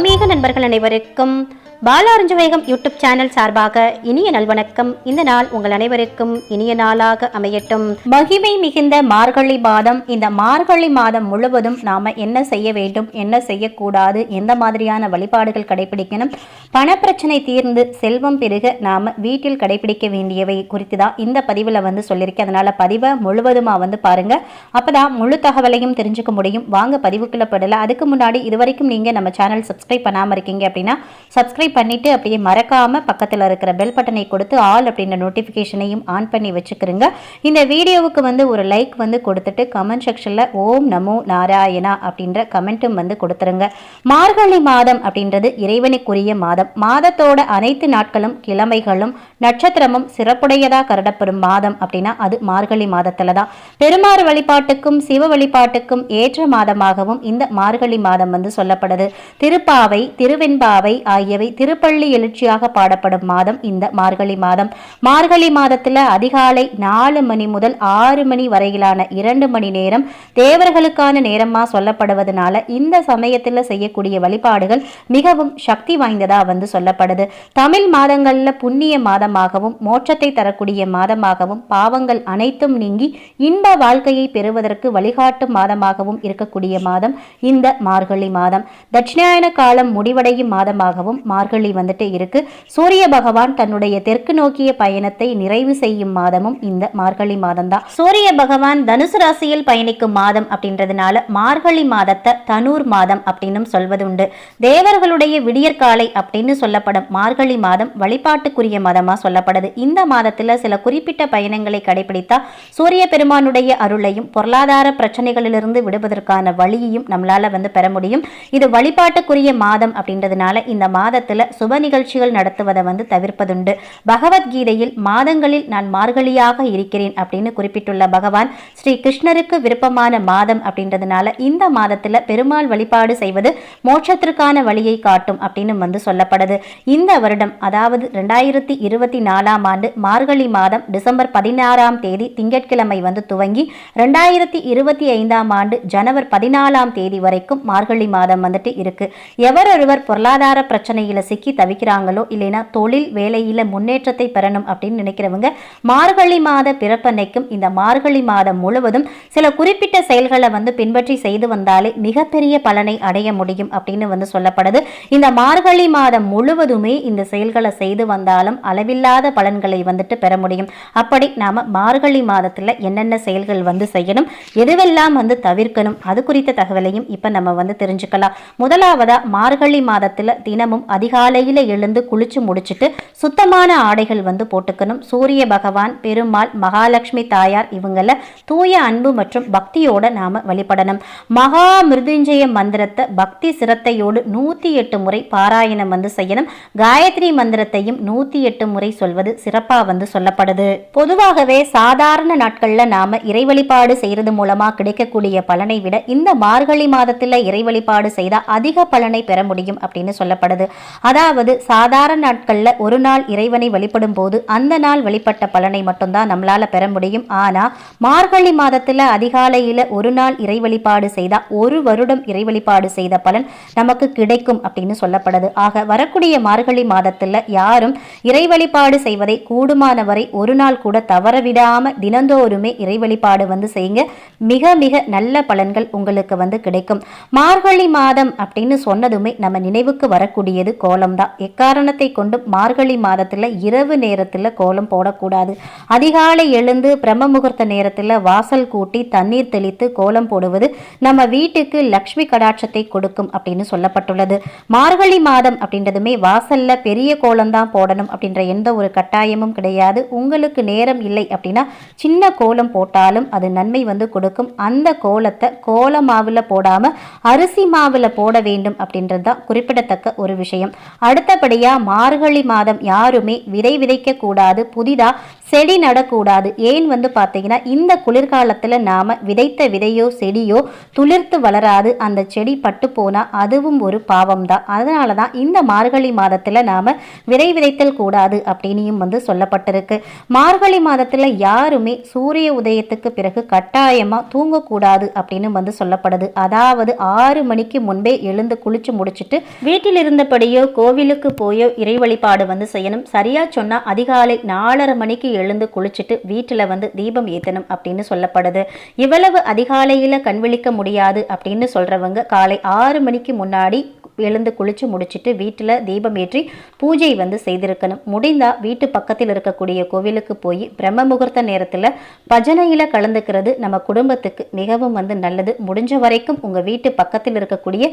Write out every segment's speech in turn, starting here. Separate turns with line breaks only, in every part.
ஆன்மீக நண்பர்கள் அனைவருக்கும் பாலாரஞ்சு வேகம் யூடியூப் சேனல் சார்பாக இனிய நல்வணக்கம். இந்த நாள் உங்கள் அனைவருக்கும் இனிய நாளாக அமையட்டும். மகிமை மிகுந்த மார்கழி மாதம். இந்த மார்கழி மாதம் முழுவதும் நாம என்ன செய்ய வேண்டும் என்ன செய்யக்கூடாது எந்த மாதிரியான வழிபாடுகள் கடைபிடிக்கணும் பணப்பிரச்சனை தீர்ந்து செல்வம் பெருக நாம வீட்டில் கடைபிடிக்க வேண்டியவை குறித்து தான் இந்த பதிவில் வந்து சொல்லியிருக்கேன் அதனால பதிவை முழுவதுமா வந்து பாருங்க. அப்பதான் முழு தகவலையும் தெரிஞ்சுக்க முடியும். வாங்க பதிவுக்குள்ள படல அதுக்கு முன்னாடி இது வரைக்கும் நீங்க நம்ம சேனல் சப்ஸ்கிரைப் சப்ஸ்கிரைப் பண்ணாமல் இருக்கீங்க அப்படின்னா சப்ஸ்கிரைப் பண்ணிவிட்டு அப்படியே மறக்காமல் பக்கத்தில் இருக்கிற பெல் பட்டனை கொடுத்து ஆல் அப்படின்ற நோட்டிஃபிகேஷனையும் ஆன் பண்ணி வச்சுக்கிறோங்க இந்த வீடியோவுக்கு வந்து ஒரு லைக் வந்து கொடுத்துட்டு கமெண்ட் செக்ஷனில் ஓம் நமோ நாராயணா அப்படின்ற கமெண்ட்டும் வந்து கொடுத்துருங்க. மார்கழி மாதம் அப்படின்றது இறைவனுக்குரிய மாதம். மாதத்தோட அனைத்து நாட்களும் கிழமைகளும் நட்சத்திரமும் சிறப்புடையதாக கருதப்படும் மாதம் அப்படின்னா அது மார்கழி மாதத்தில் தான். பெருமாறு வழிபாட்டுக்கும் சிவ வழிபாட்டுக்கும் ஏற்ற மாதமாகவும் இந்த மார்கழி மாதம் வந்து சொல்லப்படுது. திருப்பா திருப்பாவை திருவெண்பாவை ஆகியவை திருப்பள்ளி எழுச்சியாக பாடப்படும் மாதம் இந்த மார்கழி மாதம். மார்கழி மாதத்தில் அதிகாலை நாலு மணி முதல் ஆறு மணி வரையிலான இரண்டு மணி நேரம் தேவர்களுக்கான நேரமாக சொல்லப்படுவதனால இந்த சமயத்தில் செய்யக்கூடிய வழிபாடுகள் மிகவும் சக்தி வாய்ந்ததாக வந்து சொல்லப்படுது. தமிழ் மாதங்களில் புண்ணிய மாதமாகவும் மோட்சத்தை தரக்கூடிய மாதமாகவும் பாவங்கள் அனைத்தும் நீங்கி இன்ப வாழ்க்கையை பெறுவதற்கு வழிகாட்டும் மாதமாகவும் இருக்கக்கூடிய மாதம் இந்த மார்கழி மாதம். தட்சிணாயன காலம் முடிவடையும் மாதமாகவும் மார்கழி வந்துட்டு இருக்கு. சூரிய பகவான் தன்னுடைய தெற்கு நோக்கிய பயணத்தை நிறைவு செய்யும் மாதமும் இந்த மார்கழி மாதம் தான் சூரிய பகவான் தனுசு ராசியில் பயணிக்கும் மாதம் அப்படின்றதுனால மார்கழி மாதத்தை தனூர் மாதம் அப்படின்னு சொல்வது உண்டு தேவர்களுடைய விடியற்காலை அப்படின்னு சொல்லப்படும் மார்கழி மாதம் வழிபாட்டுக்குரிய மாதமா சொல்லப்படுது. இந்த மாதத்துல சில குறிப்பிட்ட பயணங்களை கடைபிடித்தா சூரிய பெருமானுடைய அருளையும் பொருளாதார பிரச்சனைகளிலிருந்து விடுவதற்கான வழியையும் நம்மளால வந்து பெற முடியும். இது வழிபாட்டுக்குரிய மாதம் அப்படின்றதுனால இந்த மாதத்தில் சுப நிகழ்ச்சிகள் நடத்துவதை வந்து தவிர்ப்பதுண்டு. பகவத்கீதையில் மாதங்களில் நான் மார்கழியாக இருக்கிறேன் அப்படின்னு குறிப்பிட்டுள்ள பகவான் ஸ்ரீ கிருஷ்ணருக்கு விருப்பமான மாதம் அப்படின்றதுனால இந்த மாதத்தில் பெருமாள் வழிபாடு செய்வது மோட்சத்திற்கான வழியை காட்டும் அப்படின்னு வந்து சொல்லப்படுது. இந்த வருடம் அதாவது ரெண்டாயிரத்தி இருபத்தி நாலாம் ஆண்டு மார்கழி மாதம் டிசம்பர் பதினாறாம் தேதி திங்கட்கிழமை வந்து துவங்கி ரெண்டாயிரத்தி இருபத்தி ஐந்தாம் ஆண்டு ஜனவர் பதினாலாம் தேதி வரைக்கும் மார்கழி மாதம் வந்துட்டு இருக்கு. எவரொருவர் பொருளாதார பிரச்சனையில் சிக்கி தவிக்கிறாங்களோ இல்லைன்னா தொழில் வேலையில் முன்னேற்றத்தை பெறணும் அப்படின்னு நினைக்கிறவங்க மார்கழி மாத பிறப்பன்னைக்கும் இந்த மார்கழி மாதம் முழுவதும் சில குறிப்பிட்ட செயல்களை வந்து பின்பற்றி செய்து வந்தாலே மிகப்பெரிய பலனை அடைய முடியும் அப்படின்னு வந்து சொல்லப்படுது. இந்த மார்கழி மாதம் முழுவதுமே இந்த செயல்களை செய்து வந்தாலும் அளவில்லாத பலன்களை வந்துட்டு பெற முடியும். அப்படி நாம் மார்கழி மாதத்தில் என்னென்ன செயல்கள் வந்து செய்யணும் எதுவெல்லாம் வந்து தவிர்க்கணும் அது குறித்த தகவலையும் இப்போ நம்ம வந்து தெரிஞ்சுக்கலாம். முதலாவதாக மார்கழி மாதத்துல தினமும் அதிகாலையில் எழுந்து குளிச்சு முடிச்சுட்டு சுத்தமான ஆடைகள் வந்து போட்டுக்கணும். சூரிய பகவான் பெருமாள் மகாலட்சுமி தாயார் இவங்கள தூய அன்பு மற்றும் பக்தியோட நாம வழிபடணும். மகா மிருதுஞ்சய மந்திரத்தை பக்தி சிரத்தையோடு நூத்தி எட்டு முறை பாராயணம் வந்து செய்யணும். காயத்ரி மந்திரத்தையும் நூத்தி எட்டு முறை சொல்வது சிறப்பா வந்து சொல்லப்படுது. பொதுவாகவே சாதாரண நாட்கள்ல நாம இறை வழிபாடு செய்யறது மூலமா கிடைக்கக்கூடிய பலனை விட இந்த மார்கழி மாதத்துல இறை வழிபாடு செய்த அதிக பலனை பலனை பெற முடியும் அப்படின்னு சொல்லப்படுது. அதாவது சாதாரண நாட்களில் ஒரு நாள் இறைவனை வழிபடும் போது அந்த நாள் வழிபட்ட பலனை மட்டும்தான் நம்மளால் பெற முடியும். ஆனால் மார்கழி மாதத்தில் அதிகாலையில் ஒரு நாள் இறை வழிபாடு செய்தால் ஒரு வருடம் இறை வழிபாடு செய்த பலன் நமக்கு கிடைக்கும் அப்படின்னு சொல்லப்படுது. ஆக வரக்கூடிய மார்கழி மாதத்தில் யாரும் இறை வழிபாடு செய்வதை கூடுமானவரை ஒரு நாள் கூட தவற விடாம தினந்தோறுமே இறை வழிபாடு வந்து செய்யுங்க. மிக மிக நல்ல பலன்கள் உங்களுக்கு வந்து கிடைக்கும். மார்கழி மாதம் அப்படின்னு சொன்னது சொன்னதுமே நம்ம நினைவுக்கு வரக்கூடியது கோலம் தான் எக்காரணத்தை கொண்டும் மார்கழி மாதத்துல இரவு நேரத்தில் கோலம் போடக்கூடாது. அதிகாலை எழுந்து பிரம்ம முகூர்த்த நேரத்தில் வாசல் கூட்டி தண்ணீர் தெளித்து கோலம் போடுவது நம்ம வீட்டுக்கு லக்ஷ்மி கடாட்சத்தை கொடுக்கும் அப்படின்னு சொல்லப்பட்டுள்ளது. மார்கழி மாதம் அப்படின்றதுமே வாசல்ல பெரிய கோலம் தான் போடணும் அப்படின்ற எந்த ஒரு கட்டாயமும் கிடையாது. உங்களுக்கு நேரம் இல்லை அப்படின்னா சின்ன கோலம் போட்டாலும் அது நன்மை வந்து கொடுக்கும். அந்த கோலத்தை கோல மாவில் போடாம அரிசி மாவுல போட வேண்டும் அப்படின்றது தான் குறிப்பிடத்தக்க ஒரு விஷயம். அடுத்தபடியா மார்கழி மாதம் யாருமே விதை விதைக்க கூடாது புதிதா செடி நடக்கூடாது. ஏன் வந்து பார்த்தீங்கன்னா இந்த குளிர்காலத்தில் நாம் விதைத்த விதையோ செடியோ துளிர்த்து வளராது. அந்த செடி பட்டு போனால் அதுவும் ஒரு பாவம் தான் அதனால தான் இந்த மார்கழி மாதத்தில் நாம் விதை விதைத்தல் கூடாது அப்படின்னும் வந்து சொல்லப்பட்டிருக்கு. மார்கழி மாதத்தில் யாருமே சூரிய உதயத்துக்கு பிறகு கட்டாயமாக தூங்கக்கூடாது அப்படின்னு வந்து சொல்லப்படுது. அதாவது ஆறு மணிக்கு முன்பே எழுந்து குளிச்சு முடிச்சுட்டு வீட்டில் இருந்தபடியோ கோவிலுக்கு போயோ இறை வழிபாடு வந்து செய்யணும். சரியா சொன்னால் அதிகாலை நாலரை மணிக்கு எழுந்து குளிச்சுட்டு வீட்டில் வந்து தீபம் ஏற்றணும் அப்படின்னு சொல்லப்படுது. இவ்வளவு அதிகாலையில் கண் விழிக்க முடியாது அப்படின்னு சொல்கிறவங்க காலை ஆறு மணிக்கு முன்னாடி எழுந்து குளிச்சு முடிச்சுட்டு வீட்டில் தீபம் ஏற்றி பூஜை வந்து செய்திருக்கணும். முடிந்தால் வீட்டு பக்கத்தில் இருக்கக்கூடிய கோவிலுக்கு போய் பிரம்ம முகூர்த்த நேரத்தில் பஜனையில் கலந்துக்கிறது நம்ம குடும்பத்துக்கு மிகவும் வந்து நல்லது. முடிஞ்ச வரைக்கும் உங்கள் வீட்டு பக்கத்தில் இருக்கக்கூடிய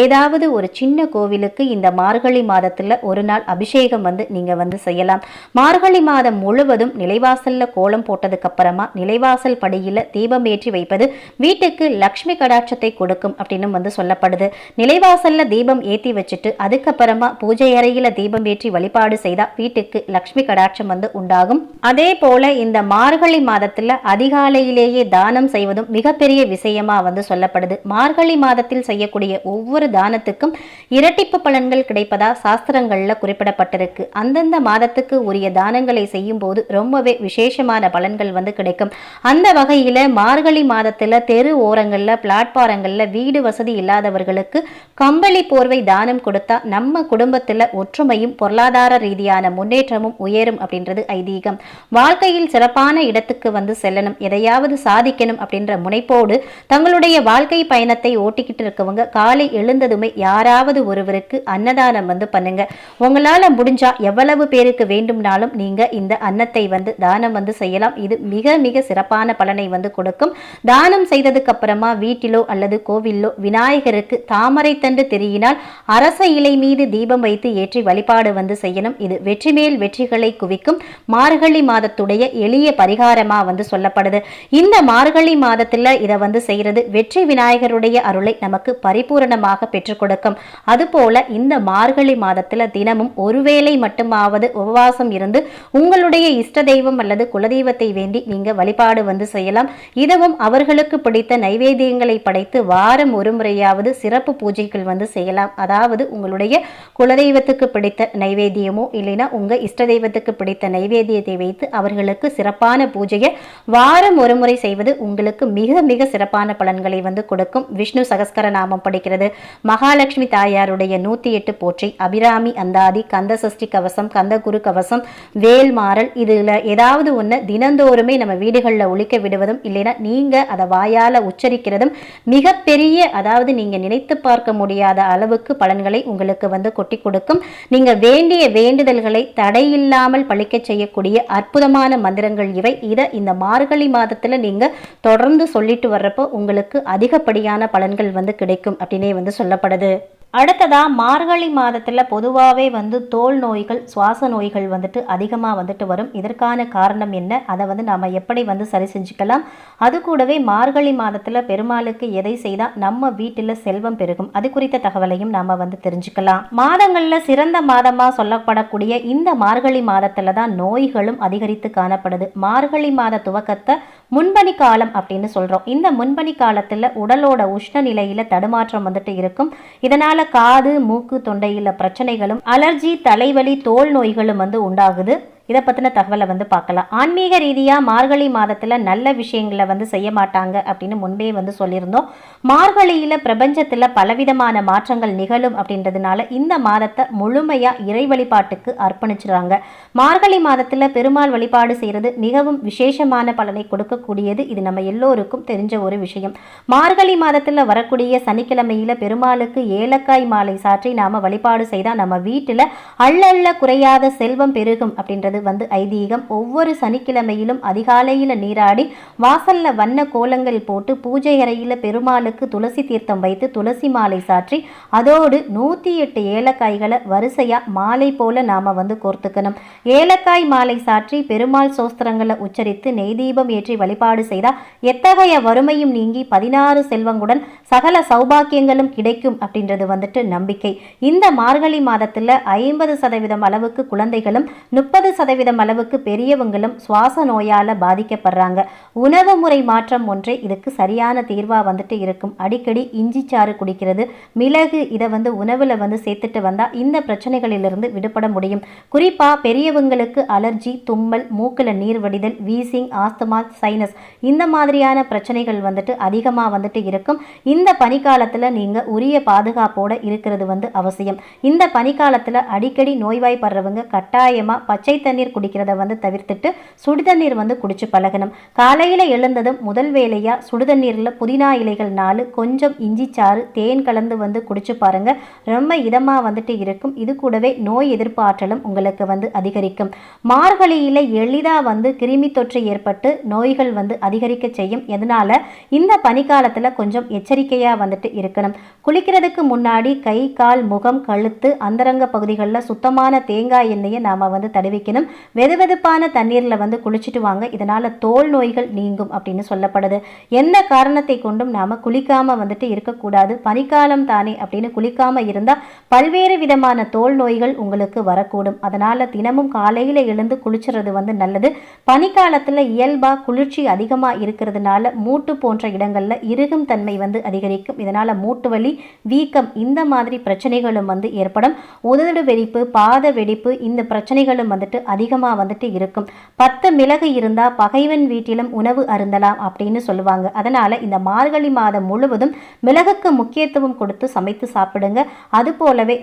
ஏதாவது ஒரு சின்ன கோவிலுக்கு இந்த மார்கழி மாதத்தில் ஒரு நாள் அபிஷேகம் வந்து நீங்கள் வந்து செய்யலாம். மார்கழி மாதம் முழுவதும் நிலைவாசலில் கோலம் போட்டதுக்கு அப்புறமா நிலைவாசல் படியில் தீபம் ஏற்றி வைப்பது வீட்டுக்கு லக்ஷ்மி கடாட்சத்தை கொடுக்கும் அப்படின்னு வந்து சொல்லப்படுது. நிலைவாசலில் தீபம் தீபம் ஏற்றி வச்சுட்டு அதுக்கப்புறமா பூஜை அறையில தீபம் ஏற்றி வழிபாடு செய்தா வீட்டுக்கு லக்ஷ்மி கடாட்சம் வந்து உண்டாகும். அதே போல இந்த மார்கழி மாதத்துல அதிகாலையிலேயே தானம் செய்வதும் மிகப்பெரிய விஷயமா வந்து சொல்லப்படுது. மார்கழி மாதத்தில் செய்யக்கூடிய ஒவ்வொரு தானத்துக்கும் இரட்டிப்பு பலன்கள் கிடைப்பதா சாஸ்திரங்கள்ல குறிப்பிடப்பட்டிருக்கு. அந்தந்த மாதத்துக்கு உரிய தானங்களை செய்யும் போது ரொம்பவே விசேஷமான பலன்கள் வந்து கிடைக்கும். அந்த வகையில மார்கழி மாதத்துல தெரு ஓரங்கள்ல பிளாட்பாரங்கள்ல வீடு வசதி இல்லாதவர்களுக்கு கம்பளி போர்வை தானம் கொடுத்தா நம்ம குடும்பத்துல ஒற்றுமையும் பொருளாதார ரீதியான முன்னேற்றமும் உயரும் அப்படின்றது ஐதீகம். வாழ்க்கையில் சிறப்பான இடத்துக்கு வந்து செல்லணும் எதையாவது சாதிக்கணும் அப்படின்ற முனைப்போடு தங்களுடைய வாழ்க்கை பயணத்தை ஓட்டிக்கிட்டு இருக்கவங்க காலை எழுந்ததுமே யாராவது ஒருவருக்கு அன்னதானம் வந்து பண்ணுங்க. உங்களால முடிஞ்சா எவ்வளவு பேருக்கு வேண்டும்னாலும் நீங்க இந்த அன்னத்தை வந்து தானம் வந்து செய்யலாம். இது மிக மிக சிறப்பான பலனை வந்து கொடுக்கும். தானம் செய்ததுக்கு அப்புறமா வீட்டிலோ அல்லது கோவிலோ விநாயகருக்கு தாமரை தண்டு தெரியினால் அரச இலை மீது தீபம் வைத்து ஏற்றி வழிபாடு வந்து செய்யணும். இது வெற்றி மேல் வெற்றிகளை குவிக்கும். மார்கழி மாதத்துடைய எளிய பரிகாரமா வந்து சொல்லப்படுது. இந்த மார்கழி மாதத்துல இதை வந்து செய்யறது வெற்றி விநாயகருடைய அருளை நமக்கு பரிபூரணமாக பெற்றுக் கொடுக்கும். அதுபோல இந்த மார்கழி மாதத்துல தினமும் ஒருவேளை மட்டுமாவது உபவாசம் இருந்து உங்களுடைய இஷ்ட தெய்வம் அல்லது குலதெய்வத்தை வேண்டி நீங்க வழிபாடு வந்து செய்யலாம். இதுவும் அவர்களுக்கு பிடித்த நைவேத்தியங்களை படைத்து வாரம் ஒரு முறையாவது சிறப்பு பூஜைகள் வந்து செய்யலாம். செய்யலாம். அதாவது உங்களுடைய குலதெய்வத்துக்கு பிடித்த நைவேத்தியமோ இல்லைன்னா உங்கள் இஷ்ட தெய்வத்துக்கு பிடித்த நைவேத்தியத்தை வைத்து அவர்களுக்கு சிறப்பான பூஜையை வாரம் ஒரு முறை செய்வது உங்களுக்கு மிக மிக சிறப்பான பலன்களை வந்து கொடுக்கும். விஷ்ணு சகஸ்கர நாமம் படிக்கிறது. மகாலட்சுமி தாயாருடைய நூத்தி எட்டு போற்றி அபிராமி அந்தாதி கந்த சஷ்டி கவசம் கந்த குரு கவசம் வேல் மாறல் இதில் ஏதாவது ஒன்று தினந்தோறுமே நம்ம வீடுகளில் ஒழிக்க விடுவதும் இல்லைன்னா நீங்கள் அதை வாயால் உச்சரிக்கிறதும் மிகப்பெரிய அதாவது நீங்கள் நினைத்து பார்க்க முடியாத அளவுக்கு பலன்களை உங்களுக்கு வந்து கொட்டி கொடுக்கும். நீங்க வேண்டிய வேண்டுதல்களை தடையில்லாமல் பழிக்க செய்யக்கூடிய அற்புதமான மந்திரங்கள் இவை. இதை இந்த மார்கழி மாதத்துல நீங்க தொடர்ந்து சொல்லிட்டு வர்றப்போ உங்களுக்கு அதிகப்படியான பலன்கள் வந்து கிடைக்கும் அப்படின்னே வந்து சொல்லப்படுது. அடுத்ததாக மார்கழி மாதத்தில் பொதுவாகவே வந்து தோல் நோய்கள் சுவாச நோய்கள் வந்துட்டு அதிகமாக வந்துட்டு வரும். இதற்கான காரணம் என்ன? அதை வந்து நாம் எப்படி வந்து சரி செஞ்சுக்கலாம்? அது கூடவே மார்கழி மாதத்தில் பெருமாளுக்கு எதை செய்தால் நம்ம வீட்டில் செல்வம் பெருகும். அது குறித்த தகவலையும் நாம் வந்து தெரிஞ்சுக்கலாம். மாதங்களில் சிறந்த மாதமாக சொல்லப்படக்கூடிய இந்த மார்கழி மாதத்தில் தான் நோய்களும் அதிகரித்து காணப்படுது. மார்கழி மாத துவக்கத்தை முன்பனி காலம் அப்படின்னு சொல்கிறோம் இந்த முன்பனி காலத்தில் உடலோட உஷ்ண நிலையில் தடுமாற்றம் வந்துட்டு இருக்கும். இதனால் காது மூக்கு தொண்டையில் பிரச்சனைகளும் அலர்ஜி தலைவலி தோல் நோய்களும் வந்து உண்டாகுது. இதை பற்றின தகவலை வந்து பார்க்கலாம். ஆன்மீக ரீதியாக மார்கழி மாதத்தில் நல்ல விஷயங்களை வந்து செய்ய மாட்டாங்க அப்படின்னு முன்பே வந்து சொல்லியிருந்தோம். மார்கழியில் பிரபஞ்சத்தில் பலவிதமான மாற்றங்கள் நிகழும் அப்படின்றதுனால இந்த மாதத்தை முழுமையாக இறை வழிபாட்டுக்கு அர்ப்பணிச்சிடுறாங்க மார்கழி மாதத்தில் பெருமாள் வழிபாடு செய்கிறது மிகவும் விசேஷமான பலனை கொடுக்கக்கூடியது. இது நம்ம எல்லோருக்கும் தெரிஞ்ச ஒரு விஷயம். மார்கழி மாதத்தில் வரக்கூடிய சனிக்கிழமையில் பெருமாளுக்கு ஏலக்காய் மாலை சாற்றி நாம் வழிபாடு செய்தால் நம்ம வீட்டில் அள்ளல்ல குறையாத செல்வம் பெருகும் அப்படின்றது வந்து ஐதீகம் ஒவ்வொரு சனிக்கிழமையிலும் அதிகாலையில் நீராடி வாசல்ல வண்ண கோலங்கள் போட்டு பூஜை அறையில் பெருமாளுக்கு துளசி தீர்த்தம் வைத்து துளசி மாலை சாற்றி அதோடு நூற்றி எட்டு ஏலக்காய்களை வரிசையாக மாலை போல நாம் வந்து கோர்த்துக்கணும். ஏலக்காய் மாலை சாற்றி பெருமாள் சோஸ்திரங்களை உச்சரித்து நெய் தீபம் ஏற்றி வழிபாடு செய்தால் எத்தகைய வறுமையும் நீங்கி பதினாறு செல்வங்குடன் சகல சௌபாக்கியங்களும் கிடைக்கும் அப்படின்றது வந்துட்டு நம்பிக்கை. இந்த மார்கழி மாதத்தில் ஐம்பது சதவீதம் அளவுக்கு குழந்தைகளும் முப்பது சதவீதம் அளவுக்கு பெரியவங்களும் சுவாச நோயால் பாதிக்கப்படுறாங்க. உணவு முறை மாற்றம் ஒன்றே இதுக்கு சரியான தீர்வாக வந்துட்டு இருக்கும். அடிக்கடி இஞ்சி சாறு குடிக்கிறது மிளகு இதை வந்து உணவில் வந்து சேர்த்துட்டு வந்தால் இந்த பிரச்சனைகளிலிருந்து விடுபட முடியும். குறிப்பாக பெரியவங்களுக்கு அலர்ஜி தும்மல் மூக்கில் நீர் வடிதல் வீசிங் ஆஸ்துமா சைனஸ் இந்த மாதிரியான பிரச்சனைகள் வந்துட்டு அதிகமாக வந்துட்டு இருக்கும். இந்த பனிக்காலத்தில் நீங்கள் உரிய பாதுகாப்போடு இருக்கிறது வந்து அவசியம். இந்த பனிக்காலத்தில் அடிக்கடி நோய்வாய்ப்படுறவங்க கட்டாயமாக பச்சை தண்ணீர் குடிக்கிறத வந்து தவிர்த்துட்டு சுடுதண்ணீர் வந்து குடிச்சு பழகணும். காலையில் எழுந்ததும் முதல் வேலையாக சுடுதண்ணீரில் புதினா இலைகள் நாலு கொஞ்சம் இஞ்சி சாறு தேன் கலந்து வந்து குடிச்சு பாருங்க. ரொம்ப இதமாக வந்துட்டு இருக்கும். இது கூடவே நோய் எதிர்ப்பு ஆற்றலும் உங்களுக்கு வந்து அதிகரிக்கும். மார்கழியில் எளிதாக வந்து கிருமி தொற்று ஏற்பட்டு நோய்கள் வந்து அதிகரிக்க செய்யும். எதனால? இந்த பனிக்காலத்தில் கொஞ்சம் எச்சரிக்கையாக வந்துட்டு இருக்கணும். குளிக்கிறதுக்கு முன்னாடி கை கால் முகம் கழுத்து அந்தரங்க பகுதிகளில் சுத்தமான தேங்காய் எண்ணெயை நாம் வந்து தடுவிக்கணும். வெதுவெதுப்பான தண்ணீரில் வந்து குளிச்சுட்டு வாங்க. இதனால் தோல் நோய்கள் நீங்கும் அப்படின்னு சொல்லப்படுது. எந்த காரணத்தை கொண்டும் நாம் குளிக்காமல் வந்துட்டு இருக்கக்கூடாது. பனிக்காலம் தானே அப்படின்னு குளிக்காமல் இருந்தால் பல்வேறு விதமான தோல் நோய்கள் உங்களுக்கு வரக்கூடும். அதனால் தினமும் காலையில் எழுந்து குளிச்சுறது வந்து நல்லது. பனிக்காலத்தில் இயல்பாக குளிர்ச்சி அதிகமாக இருக்கிறதுனால மூட்டு போன்ற இடங்களில் இறுகும் தன்மை வந்து அதிகரிக்கும். இதனால் மூட்டு வலி வீக்கம் இந்த மாதிரி பிரச்சனைகளும் வந்து ஏற்படும். உதடு வெடிப்பு பாத வெடிப்பு இந்த பிரச்சனைகளும் வந்துட்டு அதிகமாக வந்துட்டு இருக்கும். பத்து மிளகு இருந்தால் பகைவன் வீட்டிலும் உணவு அருந்தலாம் அப்படின்னு சொல்லுவாங்க. அதனால் இந்த மார்கழி மாதம் முழுவதும் மிளகுக்கு முக்கியத்துவம் கொடுத்து சமைத்து சாப்பிடுங்க. அது போலவே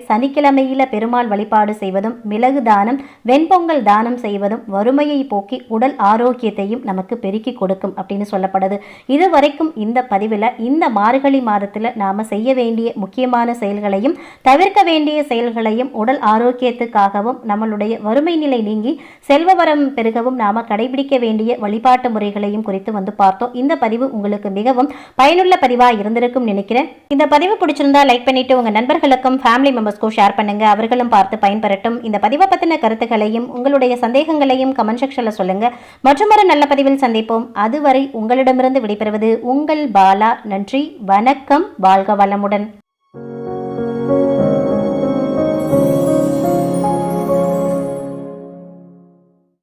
பெருமாள் வழிபாடு செய்வதும் மிளகு தானம் வெண்பொங்கல் தானம் செய்வதும் வறுமையை போக்கி உடல் ஆரோக்கியத்தையும் நமக்கு பெருக்கி கொடுக்கும் அப்படின்னு சொல்லப்படுது. இதுவரைக்கும் இந்த பதிவில் இந்த மார்கழி மாதத்தில் நாம் செய்ய வேண்டிய முக்கியமான செயல்களையும் தவிர்க்க வேண்டிய செயல்களையும் உடல் ஆரோக்கியத்துக்காகவும் நம்மளுடைய வறுமை நிலை நீங்க செல்வ வரம் பெருகவும் நாம கடைபிடிக்க வேண்டிய வழிபாட்டு முறைகளையும் குறித்து வந்து பார்த்தோம். இந்த பதிவு உங்களுக்கு மிகவும் பயனுள்ள பதிவாக இருந்திருக்கும் நினைக்கிறேன். இந்த பதிவு பிடிச்சிருந்தா லைக் பண்ணிட்டு உங்க நண்பர்களுக்கும் ஃபேமிலி மெம்பர்ஸ்க்கும் ஷேர் பண்ணுங்க. அவர்களும் பார்த்து பயன்பெறட்டும். இந்த பதிவை பற்றின கருத்துக்களையும் உங்களுடைய சந்தேகங்களையும் கமெண்ட் செக்ஷன்ல சொல்லுங்க. மற்றொரு நல்ல பதிவில் சந்திப்போம். அதுவரை உங்களிடமிருந்து விடைபெறுவது உங்கள் பாலா. நன்றி. வணக்கம். வாழ்க வளமுடன்.